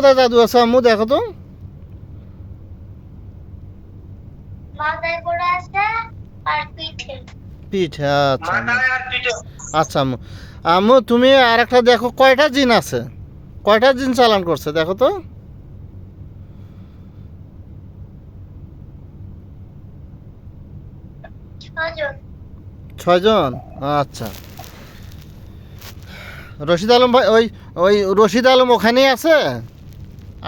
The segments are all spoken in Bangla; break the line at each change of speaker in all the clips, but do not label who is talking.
কোথায় জাদু আছে আম্মু? দেখো তো।
পিঠে।
পিঠে আচ্ছা আচ্ছা আম্মু। আম্মু তুমি আর একটা দেখো কয়টা জিন আছে? কয়টা জিন চালান করছে দেখো তো। ছয়জন? আচ্ছা। রশিদ আলম ভাই ওই ওই রশিদ আলম ওখানেই আছে?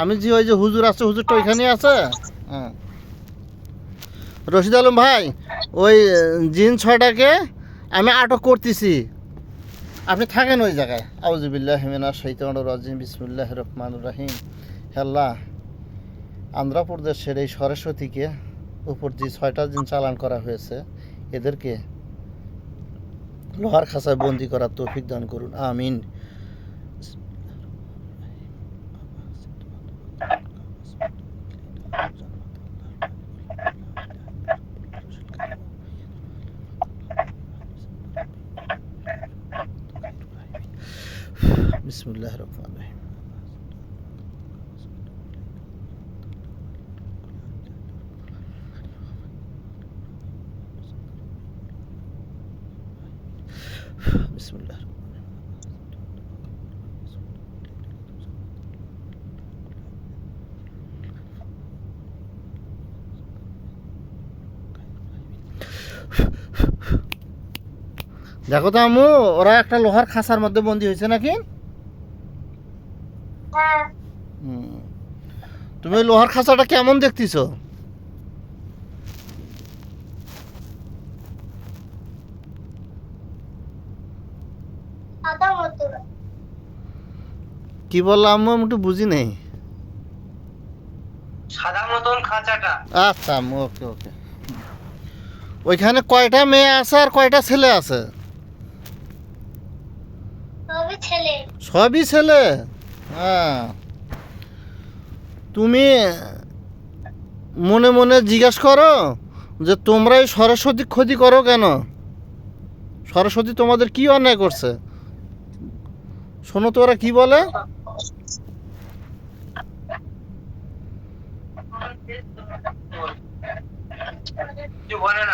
আমি যে ওই যে হুজুর আছে, হুজুরটা ওইখানেই আছে? হ্যাঁ। রশিদ আলম ভাই, ওই জিন ছয়টাকে আমি আটক করতেছি। আপনি থাকেন ওই জায়গায়? আউজুবিল্লাহ হিমিনা শৈতান রাজিম বিসমুল্লাহ রহমান রাহিম। হেল্লা আন্ধ্রপ্রদেশের এই সরস্বতীকে উপর যে ছয়টা দিন চালান করা হয়েছে, এদেরকে লোহার খাঁচায় বন্দি করার তৌফিক দান করুন। আমিন। বিসমুল্লাহ রহমান রহিম বিসমুল্লাহ দেখো তো আম্মু, ওরা একটা লোহার খাঁচার মধ্যে বন্দি হয়েছে নাকি। তুমি ওই লোহার খাঁচাটা কেমন দেখতেছ? কি বললাম আমি একটু বুঝি নেই।
সাদা মতন খাঁচাটা।
আচ্ছা ওকে ওকে। ওইখানে কয়টা মেয়ে আছে আর কয়টা ছেলে আছে?
সবই ছেলে।
সবই ছেলে? হ্যাঁ। তুমি মনে মনে জিজ্ঞাসা করো যে তোমরা এই সরস্বতী ক্ষতি করো কেন? সরস্বতী তোমাদের কি অন্যায় করছে? শোনো তো ওরা কি বলে?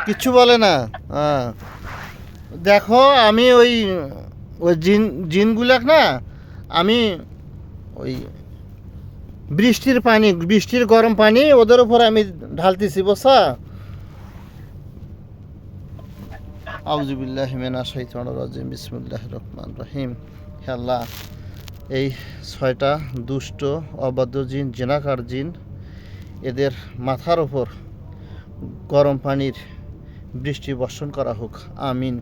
কিচ্ছু বলে না। হ্যাঁ। দেখো আমি ওই ওই জিন, জিনগুলাক না, আমি ওই বৃষ্টির পানি, বৃষ্টির গরম পানি ওদের উপর আমি ঢালতেছি বসা আউজুবিল্লাহ মেনা শৈতান রাজিম বিসমুল্লাহ রহমান রহিম। হে আল্লাহ, এই ছয়টা দুষ্ট, অবাধ্য জিন, জেনাকার জিন, এদের মাথার ওপর গরম পানির বৃষ্টি বর্ষণ করা হোক। আমিন।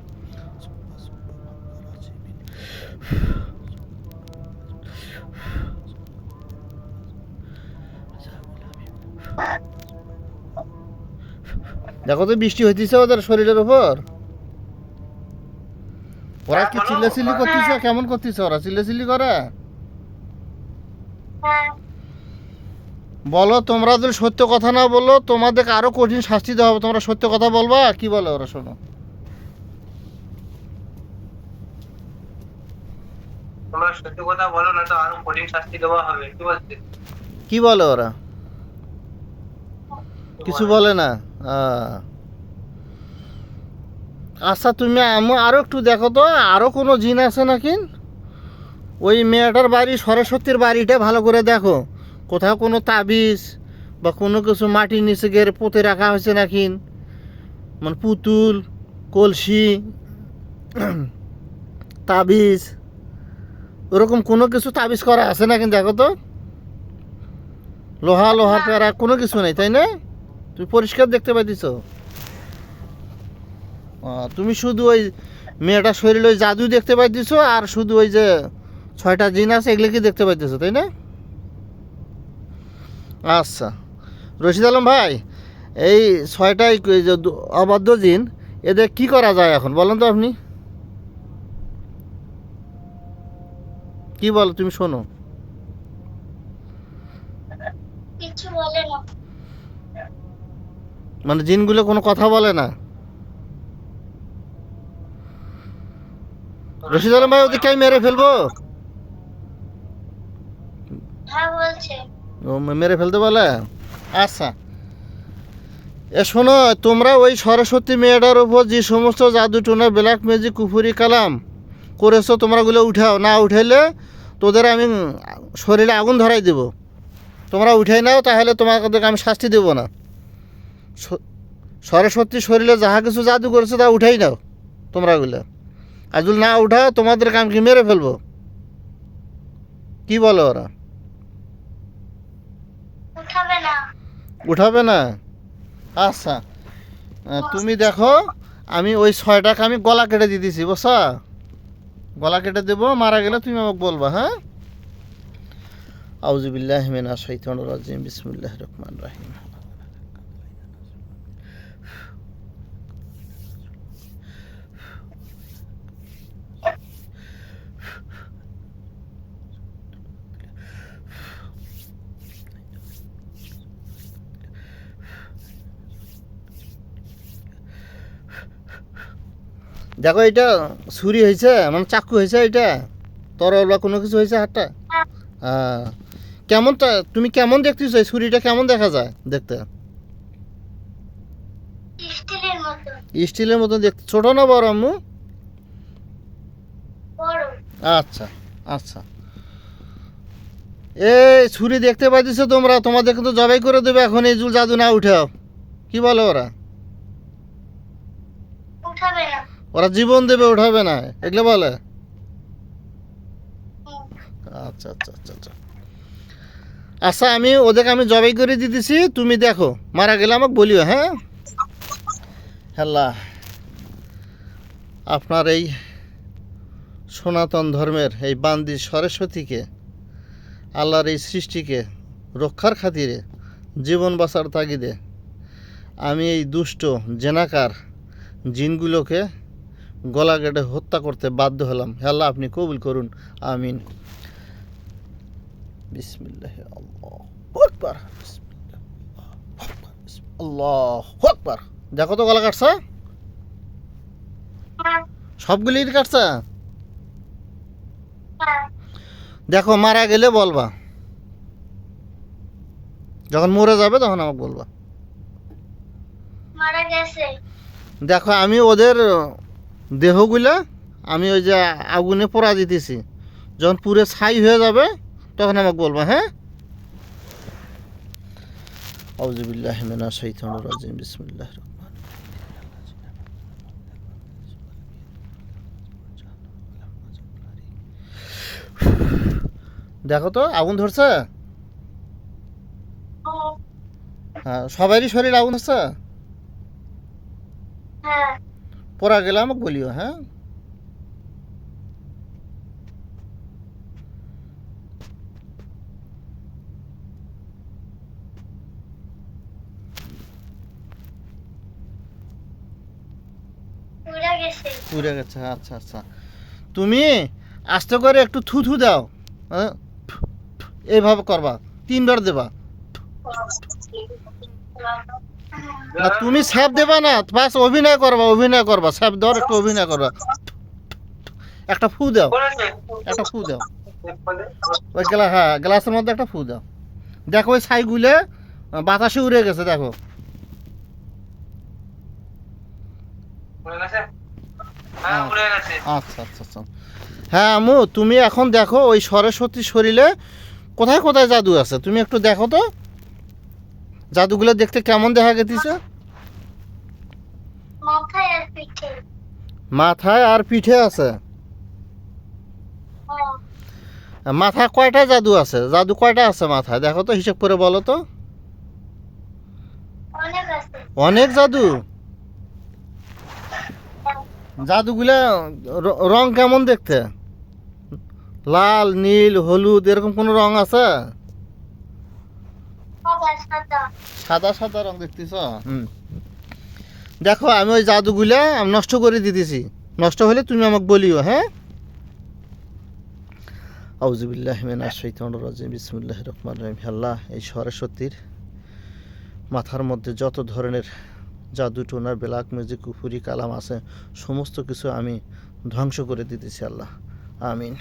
দেখো তো বৃষ্টি হইতেছে ওদের শরীরের উপর। ওরা কি চিল্লাচিল্লি করতেছে? কেমন করতেছে ওরা? চিল্লাচিল্লি করে?
হ্যাঁ।
বলো তোমরা যদি সত্য কথা না বলো তোমাদেরকে আরও কঠিন শাস্তি দেওয়া হবে। তোমরা সত্য কথা বলবা? কি বলে ওরা শোনো।
তোমরা সত্যি কথা বলো না তো আরও কঠিন শাস্তি দেওয়া হবে। কি
বলে ওরা? কিছু বলে না। আচ্ছা তুমি আমি আরও একটু দেখো তো আরও কোনো জিন আছে নাকি? ওই মেয়েটার বাড়ি সরস্বতীর বাড়িটা ভালো করে দেখো। কোথাও কোনো তাবিজ বা কোনো কিছু মাটির নিচে গেড়ে পুঁতে রাখা হয়েছে নাকি? মানে পুতুল কলসি তাবিজ ওরকম কোনো কিছু তাবিজ করা আছে নাকি দেখো তো? লোহা লোহা প্যারা কোনো কিছু নেই তাই না? তুমি পরিষ্কার দেখতে পাইতেছ? তুমি শুধু ওই মেয়েটার শরীরে ওই জাদু দেখতে পাইতেছ আর শুধু ওই যে ছয়টা জিন আছে এগুলো কি দেখতে পাইতেছ, তাই না? আচ্ছা। রশিদ আলম ভাই, এই ছয়টাই অবাধ্য জিন, এদের কি করা যায় এখন, বলেন তো আপনি। কি বলো তুমি শোনো।
কিছু বলে না।
মানে জিনগুলো কোনো কথা বলে না। রশিদ আলম ভাই ওদেরকে আমি মেরে ফেলব?
হ্যাঁ
ও মেরে ফেলতে বলে? আচ্ছা। এ শোনো তোমরা ওই সরস্বতী মেয়েটার উপর যে সমস্ত জাদু টোনা ব্ল্যাক ম্যাজিক কুফুরি কালাম করেছ তোমরা ওগুলো উঠাও। না উঠাইলে তোদের আমি শরীরে আগুন ধরাই দেব। তোমরা উঠাই নাও তাহলে তোমাদেরকে আমি শাস্তি দেবো না। সরস্বতী শরীরে যাহা কিছু জাদু করেছে তা উঠাই নাও তোমরা ওগুলো আর যদি না উঠাও তোমাদের আমি কি মেরে ফেলব। কি বলো ওরা?
উঠাবে না।
আচ্ছা তুমি দেখো আমি ওই ছয়টাকে আমি গলা কেটে দিয়ে দিছি বসা গলা কেটে দেবো মারা গেলে তুমি আমাকে বলবা হ্যাঁ? আউজুবিল্লাহ মিনা শৈতন রাজিম বিসমুল্লাহ রহমান রাহিম। দেখো এটা ছুরি হয়েছে মানে চাকু হয়েছে এটা। তরল বা কোনো কিছু হয়েছে হাতটা? হ্যাঁ কেমনটা তুমি কেমন দেখতেছো? এই ছুরিটা কেমন দেখা যায় দেখতে?
স্টিলের মতো।
দেখতে। ছোট না বড় আম্মু? আচ্ছা আচ্ছা। এই ছুরি দেখতে পাইতেছো তোমরা? তোমাদের কিন্তু জবাই করে দেবে এখন এই জুল জাদু না উঠাও। কি বলো ওরা?
উঠাবে না।
ওরা জীবন দেবে উঠাবে না। এগুলো বলে? আচ্ছা আচ্ছা আচ্ছা আচ্ছা। আচ্ছা আমি ওদেরকে আমি জবাই করে দিতেছি তুমি দেখো মারা গেলে আমাকে বলিও হ্যাঁ? হ্যাল্লা আপনার এই সনাতন ধর্মের এই বান্দি সরস্বতীকে আল্লাহর এই সৃষ্টিকে রক্ষার খাতিরে জীবন বাঁচার তাগিদে আমি এই দুষ্ট জেনাকার জিনগুলোকে গলা কেটে হত্যা করতে বাধ্য হলাম। হে আল্লাহ আপনি কবুল করুন। আমিন। বিসমিল্লাহ আকবার। আল্লাহু দেখো তো গলা কাটছে। সবগুলি কাটছে। দেখো মারা গেলে বলবা। যখন মরে যাবে তখন আমাকে বলবা।
মারা গেছে।
দেখো আমি ওদের দেহগুলা আমি ওই যে আগুনে পোড়া দিতেছি। যখন পুরে ছাই হয়ে যাবে তখন আমাকে বলবা হ্যাঁ? আউজুবিল্লাহ মিনা রাজিম বিসমিল্লাহ দেখো তো আগুন ধরছে?
হুম।
হ্যাঁ সবারই শরীর আগুন ধরছে?
হ্যাঁ।
পড়া গেলে আমাকে বলিও হ্যাঁ?
গেছে।
আচ্ছা আচ্ছা। তুমি আস্তে করে একটু থু থু দাও হ্যাঁ? এইভাবে করবা তিনবার দেবা। না তুমি স্যাপ দেবা না বাস অভিনয় করবা অভিনয় করবা স্যাপ দেওয়ার একটু অভিনয় করবা। একটা ফু দাও একটা ফু দাও। ওই গ্লাস হ্যাঁ গ্লাসের মধ্যে একটা ফু দাও। দেখো ওই ছাইগুলে বাতাসে উড়ে গেছে দেখো।
হ্যাঁ
আচ্ছা আচ্ছা আচ্ছা। হ্যাঁ আমু তুমি এখন দেখো ওই সরস্বতী শরীরে কোথায় কোথায় জাদু আছে? তুমি একটু দেখো তো। জাদুগুলো দেখতে কেমন দেখা গেছে?
মাথায় আর পিঠে।
আছে?
হুম।
মাথায় কয়টা জাদু আছে? জাদু কয়টা আছে মাথায়? দেখো তো হিসেব করে বলো তো।
অনেক
জাদু? জাদুগুলা র- রং কেমন দেখতে? লাল নীল হলুদ এরকম কোনো রং আছে?
সাদা সাদা
রং দেখতেছ? হুম। দেখো আমি ওই জাদুগুলা নষ্ট করে দিতেছি। নষ্ট হলে তুমি আমাকে বলিও হ্যাঁ? আউজুবিল্লাহ মিনাশ শাইতানির রাজিম বিসমিল্লাহির রহমানির রহিম। আল্লাহ এই সরস্বতীর মাথার মধ্যে যত ধরনের জাদু টোনার ব্ল্যাক মিউজিক কুফুরি কালাম আছে সমস্ত কিছু আমি ধ্বংস করে দিতেছি আল্লাহ। আমিন।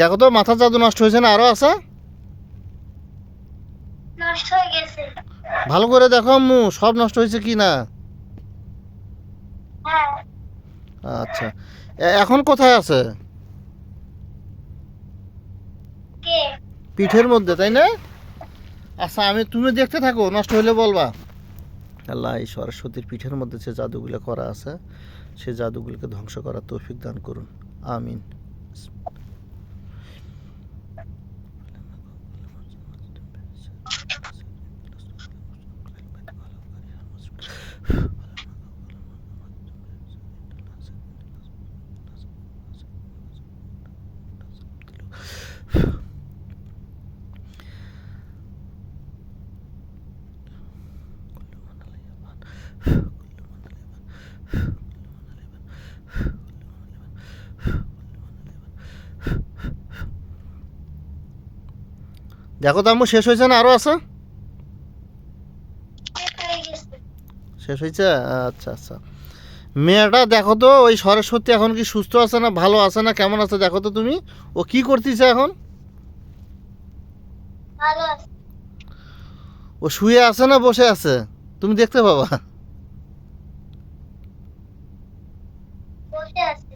দেখো তো মাথা জাদু নষ্ট হয়েছে না আরো আছে
নষ্ট হয়ে গেছে
ভালো করে দেখো আম্মু সব নষ্ট হয়েছে কি না? আচ্ছা এখন কোথায় আছে? পিঠের মধ্যে তাই না? আচ্ছা আমি তুমি দেখতে থাকো নষ্ট হলে বলবা। আল্লাহ এই সরস্বতীর পিঠের মধ্যে যে জাদুগুলো করা আছে সে জাদুগুলোকে ধ্বংস করার তৌফিক দান করুন। আমিন। দেখো তো আম্মু শেষ হয়েছে না? আরও আছে?
শেষ হয়ে
হয়েছে? আচ্ছা আচ্ছা। মেয়েটা দেখো তো ওই সরস্বতী এখন কি সুস্থ আছে না ভালো আছে না কেমন আছে দেখো তো তুমি। ও কি করতেছে এখন? ও শুয়ে আছে না বসে আছে? তুমি দেখতে পাবা?
বসে আছে।